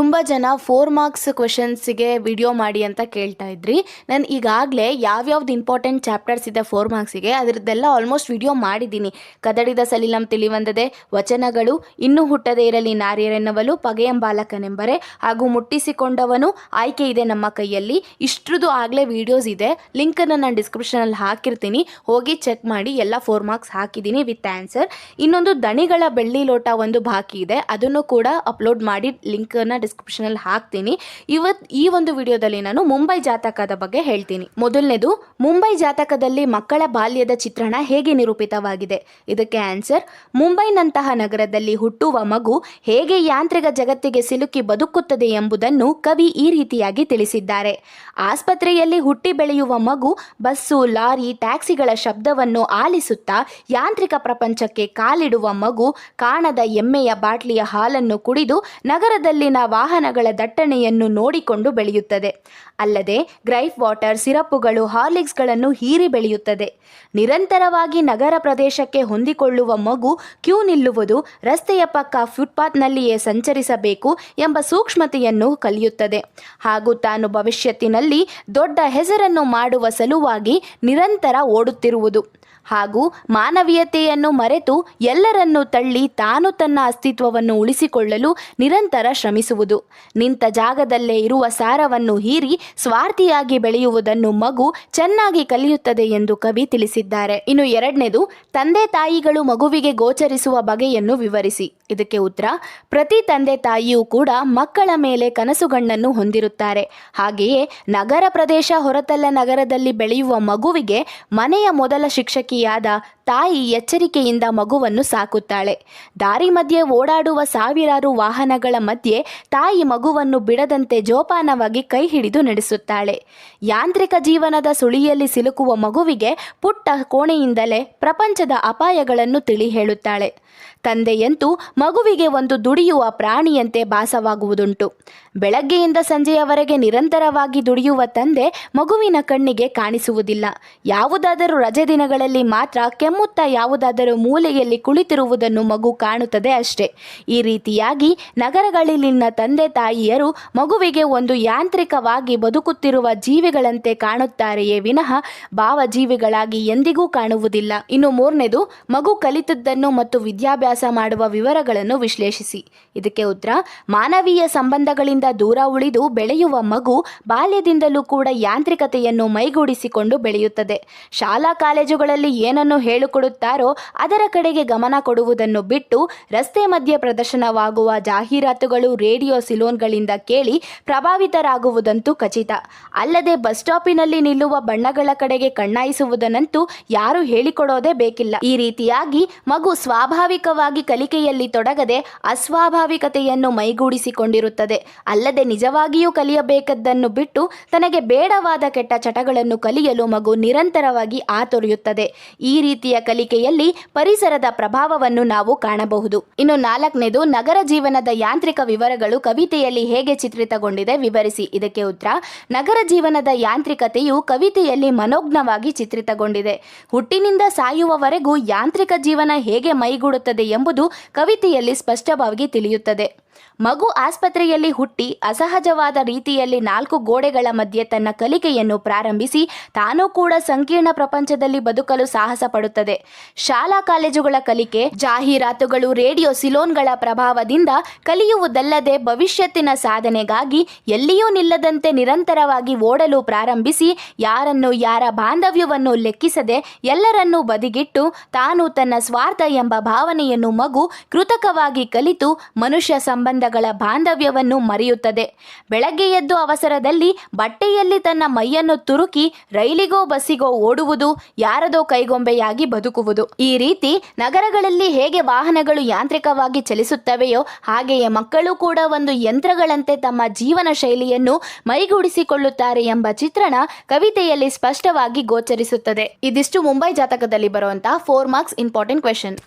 ತುಂಬ ಜನ four marks ಕ್ವೆಶನ್ಸಿಗೆ video ಮಾಡಿ ಅಂತ ಕೇಳ್ತಾ ಇದ್ರಿ. ನಾನು ಈಗಾಗಲೇ ಯಾವ್ಯಾವ್ದು ಇಂಪಾರ್ಟೆಂಟ್ ಚಾಪ್ಟರ್ಸ್ ಇದೆ ಫೋರ್ ಮಾರ್ಕ್ಸಿಗೆ ಅದರದ್ದೆಲ್ಲ ಆಲ್ಮೋಸ್ಟ್ ವಿಡಿಯೋ ಮಾಡಿದ್ದೀನಿ. ಕದಡಿದ ಸಲಿಲಂ ತಿಳಿವಂದದೆ, ವಚನಗಳು, ಇನ್ನೂ ಹುಟ್ಟದೇ ಇರಲಿ ನಾರ್ಯರೆನ್ನವಲು ಪಗೆಯಂಬಾಲಕನೆಂಬರೆ ಹಾಗೂ ಮುಟ್ಟಿಸಿಕೊಂಡವನು ಆಯ್ಕೆ ಇದೆ ನಮ್ಮ ಕೈಯಲ್ಲಿ. ಇಷ್ಟ್ರದ್ದು ಆಗಲೇ ವಿಡಿಯೋಸ್ ಇದೆ. ಲಿಂಕನ್ನು ನಾನು ಡಿಸ್ಕ್ರಿಪ್ಷನಲ್ಲಿ ಹಾಕಿರ್ತೀನಿ. ಹೋಗಿ ಚೆಕ್ ಮಾಡಿ ಎಲ್ಲ ಫೋರ್ ಮಾರ್ಕ್ಸ್ ಹಾಕಿದ್ದೀನಿ ವಿತ್ ಆನ್ಸರ್ ಇನ್ನೊಂದು ದಣಿಗಳ ಬೆಳ್ಳಿ ಲೋಟ ಒಂದು ಬಾಕಿ ಇದೆ. ಅದನ್ನು ಕೂಡ ಅಪ್ಲೋಡ್ ಮಾಡಿ ಲಿಂಕನ್ನು ಡಿಸ್ಕ್ರಿಪ್ಷನಲ್ಲಿ ಹಾಕ್ತೀನಿ. ಇವತ್ತು ಈ ಒಂದು ವಿಡಿಯೋದಲ್ಲಿ ನಾನು ಮುಂಬೈ ಜಾತಕದ ಬಗ್ಗೆ ಹೇಳ್ತೀನಿ. ಮೊದಲನೇದು, ಮುಂಬೈ ಜಾತಕದಲ್ಲಿ ಮಕ್ಕಳ ಬಾಲ್ಯದ ಚಿತ್ರಣ ಹೇಗೆ ನಿರೂಪಿತವಾಗಿದೆ? ಇದಕ್ಕೆ ಆನ್ಸರ್, ಮುಂಬೈನಂತಹ ನಗರದಲ್ಲಿ ಹುಟ್ಟುವ ಮಗು ಹೇಗೆ ಯಾಂತ್ರಿಕ ಜಗತ್ತಿಗೆ ಸಿಲುಕಿ ಬದುಕುತ್ತದೆ ಎಂಬುದನ್ನು ಕವಿ ಈ ರೀತಿಯಾಗಿ ತಿಳಿಸಿದ್ದಾರೆ. ಆಸ್ಪತ್ರೆಯಲ್ಲಿ ಹುಟ್ಟಿ ಬೆಳೆಯುವ ಮಗು ಬಸ್ಸು, ಲಾರಿ, ಟ್ಯಾಕ್ಸಿಗಳ ಶಬ್ದವನ್ನು ಆಲಿಸುತ್ತಾ ಯಾಂತ್ರಿಕ ಪ್ರಪಂಚಕ್ಕೆ ಕಾಲಿಡುವ ಮಗು ಕಾಣದ ಎಮ್ಮೆಯ ಬಾಟ್ಲಿಯ ಹಾಲನ್ನು ಕುಡಿದು ನಗರದಲ್ಲಿನ ವಾಹನಗಳ ದಟ್ಟಣೆಯನ್ನು ನೋಡಿಕೊಂಡು ಬೆಳೆಯುತ್ತದೆ. ಅಲ್ಲದೆ, ಗ್ರೈಫ್ ವಾಟರ್ ಸಿರಪ್ಪುಗಳು ಹಾರ್ಲಿಕ್ಸ್ಗಳನ್ನು ಹೀರಿ ಬೆಳೆಯುತ್ತದೆ. ನಿರಂತರವಾಗಿ ನಗರ ಪ್ರದೇಶಕ್ಕೆ ಹೊಂದಿಕೊಳ್ಳುವ ಮಗು ಕ್ಯೂ ನಿಲ್ಲುವುದು ರಸ್ತೆಯ ಪಕ್ಕ ಫುಟ್ಪಾತ್ನಲ್ಲಿಯೇ ಸಂಚರಿಸಬೇಕು ಎಂಬ ಸೂಕ್ಷ್ಮತೆಯನ್ನು ಕಲಿಯುತ್ತದೆ. ಹಾಗೂ ತಾನು ಭವಿಷ್ಯತ್ತಿನಲ್ಲಿ ದೊಡ್ಡ ಹೆಸರನ್ನು ಮಾಡುವ ಸಲುವಾಗಿ ನಿರಂತರ ಓಡುತ್ತಿರುವುದು. ಹಾಗೂ ಮಾನವೀಯತೆಯನ್ನು ಮರೆತು ಎಲ್ಲರನ್ನೂ ತಳ್ಳಿ ತಾನು ತನ್ನ ಅಸ್ತಿತ್ವವನ್ನು ಉಳಿಸಿಕೊಳ್ಳಲು ನಿರಂತರ ಶ್ರಮಿಸುವುದು. ನಿಂತ ಜಾಗದಲ್ಲೇ ಇರುವ ಸಾರವನ್ನು ಹೀರಿ ಸ್ವಾರ್ಥಿಯಾಗಿ ಬೆಳೆಯುವುದನ್ನು ಮಗು ಚೆನ್ನಾಗಿ ಕಲಿಯುತ್ತದೆ ಎಂದು ಕವಿ ತಿಳಿಸಿದ್ದಾರೆ. ಇನ್ನು ಎರಡನೇದು, ತಂದೆ ತಾಯಿಗಳು ಮಗುವಿಗೆ ಗೋಚರಿಸುವ ಬಗೆಯನ್ನು ವಿವರಿಸಿ. ಇದಕ್ಕೆ ಉತ್ತರ, ಪ್ರತಿ ತಂದೆ ತಾಯಿಯೂ ಕೂಡ ಮಕ್ಕಳ ಮೇಲೆ ಕನಸುಗಣ್ಣನ್ನು ಹೊಂದಿರುತ್ತಾರೆ. ಹಾಗೆಯೇ ನಗರ ಪ್ರದೇಶ ಹೊರತಲ್ಲ ನಗರದಲ್ಲಿ ಬೆಳೆಯುವ ಮಗುವಿಗೆ ಮನೆಯ ಮೊದಲ ಶಿಕ್ಷಕಿಯಾದ ತಾಯಿ ಎಚ್ಚರಿಕೆಯಿಂದ ಮಗುವನ್ನು ಸಾಕುತ್ತಾಳೆ. ದಾರಿ ಮಧ್ಯೆ ಓಡಾಡುವ ಸಾವಿರಾರು ವಾಹನಗಳ ಮಧ್ಯೆ ತಾಯಿ ಮಗುವನ್ನು ಬಿಡದಂತೆ ಜೋಪಾನವಾಗಿ ಕೈ ಹಿಡಿದು ನಡೆಸುತ್ತಾಳೆ. ಯಾಂತ್ರಿಕ ಜೀವನದ ಸುಳಿಯಲ್ಲಿ ಸಿಲುಕುವ ಮಗುವಿಗೆ ಪುಟ್ಟ ಕೋಣೆಯಿಂದಲೇ ಪ್ರಪಂಚದ ಅಪಾಯಗಳನ್ನು ತಿಳಿ ಹೇಳುತ್ತಾಳೆ. ತಂದೆಯಂತೂ ಮಗುವಿಗೆ ಒಂದು ದುಡಿಯುವ ಪ್ರಾಣಿಯಂತೆ ಭಾಸವಾಗುವುದುಂಟು. ಬೆಳಗ್ಗೆಯಿಂದ ಸಂಜೆಯವರೆಗೆ ನಿರಂತರವಾಗಿ ದುಡಿಯುವ ತಂದೆ ಮಗುವಿನ ಕಣ್ಣಿಗೆ ಕಾಣಿಸುವುದಿಲ್ಲ. ಯಾವುದಾದರೂ ರಜೆ ದಿನಗಳಲ್ಲಿ ಮಾತ್ರ ಕೆಮ್ಮುತ್ತಾ ಯಾವುದಾದರೂ ಮೂಲೆಯಲ್ಲಿ ಕುಳಿತಿರುವುದನ್ನು ಮಗು ಕಾಣುತ್ತದೆ ಅಷ್ಟೇ. ಈ ರೀತಿಯಾಗಿ ನಗರಗಳಲ್ಲಿನ ತಂದೆ ತಾಯಿಯರು ಮಗುವಿಗೆ ಒಂದು ಯಾಂತ್ರಿಕವಾಗಿ ಬದುಕುತ್ತಿರುವ ಜೀವಿಗಳಂತೆ ಕಾಣುತ್ತಾರೆಯೇ ವಿನಃ ಭಾವಜೀವಿಗಳಾಗಿ ಎಂದಿಗೂ ಕಾಣುವುದಿಲ್ಲ. ಇನ್ನು ಮೂರನೇದು, ಮಗು ಕಲಿತದ್ದನ್ನು ಮತ್ತು ವಿದ್ಯಾಭ್ಯಾಸ ಮಾಡುವ ವಿವರಗಳನ್ನು ವಿಶ್ಲೇಷಿಸಿ. ಇದಕ್ಕೆ ಉತ್ತರ, ಮಾನವೀಯ ಸಂಬಂಧಗಳಿಂದ ದೂರ ಉಳಿದು ಬೆಳೆಯುವ ಮಗು ಬಾಲ್ಯದಿಂದಲೂ ಕೂಡ ಯಾಂತ್ರಿಕತೆಯನ್ನು ಮೈಗೂಡಿಸಿಕೊಂಡು ಬೆಳೆಯುತ್ತದೆ. ಶಾಲಾ ಕಾಲೇಜುಗಳಲ್ಲಿ ಏನನ್ನು ಹೇಳಿಕೊಡುತ್ತಾರೋ ಅದರ ಕಡೆಗೆ ಗಮನ ಕೊಡುವುದನ್ನು ಬಿಟ್ಟು ರಸ್ತೆ ಮಧ್ಯೆ ಪ್ರದರ್ಶನವಾಗುವ ಜಾಹೀರಾತುಗಳು, ರೇಡಿಯೋ ಸಿಲೋನ್ಗಳಿಂದ ಕೇಳಿ ಪ್ರಭಾವಿತರಾಗುವುದಂತೂ ಖಚಿತ. ಅಲ್ಲದೆ ಬಸ್ ಸ್ಟಾಪಿನಲ್ಲಿ ನಿಲ್ಲುವ ಬಣ್ಣಗಳ ಕಡೆಗೆ ಕಣ್ಣಾಯಿಸುವುದನ್ನಂತೂ ಯಾರು ಹೇಳಿಕೊಡೋದೇ ಬೇಕಿಲ್ಲ. ಈ ರೀತಿಯಾಗಿ ಮಗು ಸ್ವಾಭಾವಿಕವಾಗಿ ಕಲಿಕೆಯಲ್ಲಿ ತೊಡಗದೆ ಅಸ್ವಾಭಾವಿಕತೆಯನ್ನು ಮೈಗೂಡಿಸಿಕೊಂಡಿರುತ್ತದೆ. ಅಲ್ಲದೆ ನಿಜವಾಗಿಯೂ ಕಲಿಯಬೇಕದ್ದನ್ನು ಬಿಟ್ಟು ತನಗೆ ಬೇಡವಾದ ಕೆಟ್ಟ ಚಟಗಳನ್ನು ಕಲಿಯಲು ಮಗು ನಿರಂತರವಾಗಿ ಆತೊರೆಯುತ್ತದೆ ಈ ರೀತಿಯ ಕಲಿಕೆಯಲ್ಲಿ ಪರಿಸರದ ಪ್ರಭಾವವನ್ನು ನಾವು ಕಾಣಬಹುದು. ಇನ್ನು ನಾಲ್ಕನೇದು ನಗರ ಜೀವನದ ಯಾಂತ್ರಿಕ ವಿವರಗಳು ಕವಿತೆಯಲ್ಲಿ ಹೇಗೆ ಚಿತ್ರಿತಗೊಂಡಿದೆ ವಿವರಿಸಿ. ಇದಕ್ಕೆ ಉತ್ತರ, ನಗರ ಜೀವನದ ಯಾಂತ್ರಿಕತೆಯು ಕವಿತೆಯಲ್ಲಿ ಮನೋಜ್ಞವಾಗಿ ಚಿತ್ರಿತಗೊಂಡಿದೆ. ಹುಟ್ಟಿನಿಂದ ಸಾಯುವವರೆಗೂ ಯಾಂತ್ರಿಕ ಜೀವನ ಹೇಗೆ ಮೈಗೂಡುತ್ತದೆ ಎಂಬುದು ಕವಿತೆಯಲ್ಲಿ ಸ್ಪಷ್ಟವಾಗಿ ತಿಳಿಯುತ್ತದೆ. ಮಗು ಆಸ್ಪತ್ರೆಯಲ್ಲಿ ಹುಟ್ಟಿ ಅಸಹಜವಾದ ರೀತಿಯಲ್ಲಿ ನಾಲ್ಕು ಗೋಡೆಗಳ ಮಧ್ಯೆ ತನ್ನ ಕಲಿಕೆಯನ್ನು ಪ್ರಾರಂಭಿಸಿ ತಾನೂ ಕೂಡ ಸಂಕೀರ್ಣ ಪ್ರಪಂಚದಲ್ಲಿ ಬದುಕಲು ಸಾಹಸ ಪಡುತ್ತದೆ. ಶಾಲಾ ಕಾಲೇಜುಗಳ ಕಲಿಕೆ, ಜಾಹೀರಾತುಗಳು, ರೇಡಿಯೋ ಸಿಲೋನ್ಗಳ ಪ್ರಭಾವದಿಂದ ಕಲಿಯುವುದಲ್ಲದೆ ಭವಿಷ್ಯತ್ತಿನ ಸಾಧನೆಗಾಗಿ ಎಲ್ಲಿಯೂ ನಿಲ್ಲದಂತೆ ನಿರಂತರವಾಗಿ ಓಡಲು ಪ್ರಾರಂಭಿಸಿ ಯಾರನ್ನು ಯಾರ ಬಾಂಧವ್ಯವನ್ನು ಲೆಕ್ಕಿಸದೆ ಎಲ್ಲರನ್ನೂ ಬದಿಗಿಟ್ಟು ತಾನು ತನ್ನ ಸ್ವಾರ್ಥ ಎಂಬ ಭಾವನೆಯನ್ನು ಮಗು ಕೃತಕವಾಗಿ ಕಲಿತು ಮನುಷ್ಯ ಸಂಬಂಧಗಳ ಬಾಂಧವ್ಯವನ್ನು ಮರೆಯುತ್ತದೆ. ಬೆಳಗ್ಗೆ ಎದ್ದು ಅವಸರದಲ್ಲಿ ಬಟ್ಟೆಯಲ್ಲಿ ತನ್ನ ಮೈಯನ್ನು ತುರುಕಿ ರೈಲಿಗೋ ಬಸ್ಸಿಗೋ ಓಡುವುದು ಯಾರದೋ ಕೈಗೊಂಬೆಯಾಗಿ ಬದುಕುವುದು. ಈ ರೀತಿ ನಗರಗಳಲ್ಲಿ ಹೇಗೆ ವಾಹನಗಳು ಯಾಂತ್ರಿಕವಾಗಿ ಚಲಿಸುತ್ತವೆಯೋ ಹಾಗೆಯೇ ಮಕ್ಕಳು ಕೂಡ ಒಂದು ಯಂತ್ರಗಳಂತೆ ತಮ್ಮ ಜೀವನ ಶೈಲಿಯನ್ನು ಮೈಗೂಡಿಸಿಕೊಳ್ಳುತ್ತಾರೆ ಎಂಬ ಚಿತ್ರಣ ಕವಿತೆಯಲ್ಲಿ ಸ್ಪಷ್ಟವಾಗಿ ಗೋಚರಿಸುತ್ತದೆ. ಇದಿಷ್ಟು ಮುಂಬೈ ಜಾತಕದಲ್ಲಿ ಬರುವಂತಹ ಫೋರ್ ಮಾರ್ಕ್ಸ್ ಇಂಪಾರ್ಟೆಂಟ್ ಕ್ವೆಶನ್